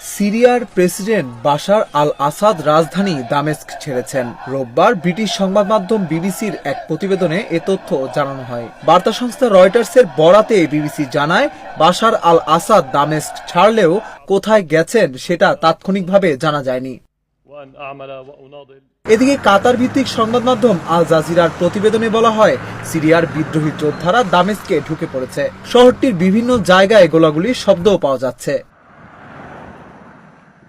সিরিয়ার president Bashar আল আসাদ রাজধানী দামেস্ক ছেড়েছেন। রোববার ব্রিটিশ সংবাদ মাধ্যম বিবিসির এক প্রতিবেদনে এ তথ্য জানানো হয়। বার্তা সংস্থা রয়টার্সের বরাতে বিবিসি জানায়, বাশার আল আসাদ দামেস্ক ছাড়লেও কোথায় গেছেন সেটা তাৎক্ষণিকভাবে জানা যায়নি। এদিকে কাতার ভিত্তিক সংবাদ মাধ্যম আল জাজিরার প্রতিবেদনে বলা হয়, সিরিয়ার বিদ্রোহী যোদ্ধারা দামেস্কে ঢুকে পড়েছে। শহরটির বিভিন্ন জায়গায় গোলাগুলির শব্দও পাওয়া যাচ্ছে।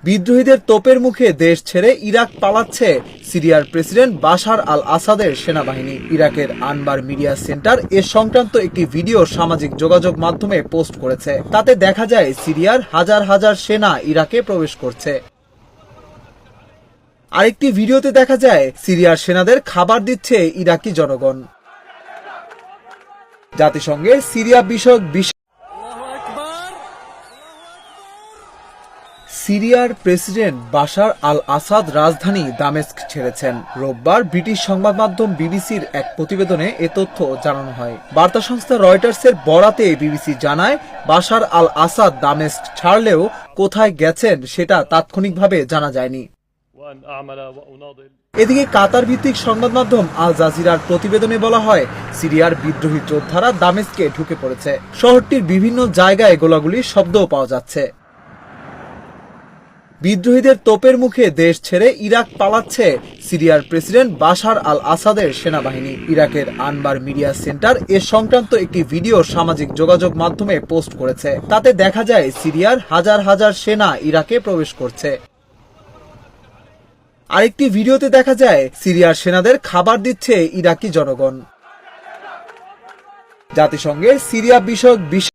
বিদ্রোহীদের তোপের মুখে দেশ ছেড়ে ইরাক পালাচ্ছে সিরিয়ার প্রেসিডেন্ট বাশার আল আসাদের সেনাবাহিনী। ইরাকের আনবার মিডিয়া সেন্টার এ সংক্রান্ত একটি ভিডিও সামাজিক যোগাযোগ মাধ্যমে পোস্ট করেছে। তাতে দেখা যায়, সিরিয়ার হাজার হাজার সেনা ইরাকে প্রবেশ করছে। আরেকটি ভিডিওতে দেখা যায়, সিরিয়ার সেনাদের খাবার দিচ্ছে ইরাকি জনগণ। জাতিসংঘের সিরিয়া বিষয়ক সিরিয়ার প্রেসিডেন্ট বাশার আল আসাদ রাজধানী দামেস্ক ছেড়েছেন। রোববার ব্রিটিশ সংবাদ মাধ্যম বিবিসির এক প্রতিবেদনে এ তথ্য জানানো হয়। বার্তা সংস্থা রয়টার্সের বরাতে বিবিসি জানায়, বাশার আল আসাদ দামেস্ক ছাড়লেও কোথায় গেছেন সেটা তাৎক্ষণিকভাবে জানা যায়নি। এদিকে কাতার ভিত্তিক সংবাদ মাধ্যম আল জাজিরার প্রতিবেদনে বলা হয়, সিরিয়ার বিদ্রোহী যোদ্ধারা দামেস্কে ঢুকে পড়েছে। শহরটির বিভিন্ন জায়গায় গোলাগুলির শব্দও পাওয়া যাচ্ছে। বিদ্রোহীদের তোপের মুখে দেশ ছেড়ে ইরাক পালাচ্ছে সিরিয়ার প্রেসিডেন্ট বাশার আল আসাদের সেনাবাহিনী। ইরাকের আনবার মিডিয়া সেন্টার এ সংক্রান্ত একটি ভিডিও সামাজিক যোগাযোগ মাধ্যমে পোস্ট করেছে। তাতে দেখা যায়, সিরিয়ার হাজার হাজার সেনা ইরাকে প্রবেশ করছে। আরেকটি ভিডিওতে দেখা যায়, সিরিয়ার সেনাদের খাবার দিচ্ছে ইরাকি জনগণ। জাতিসংঘের সিরিয়া বিষয়ক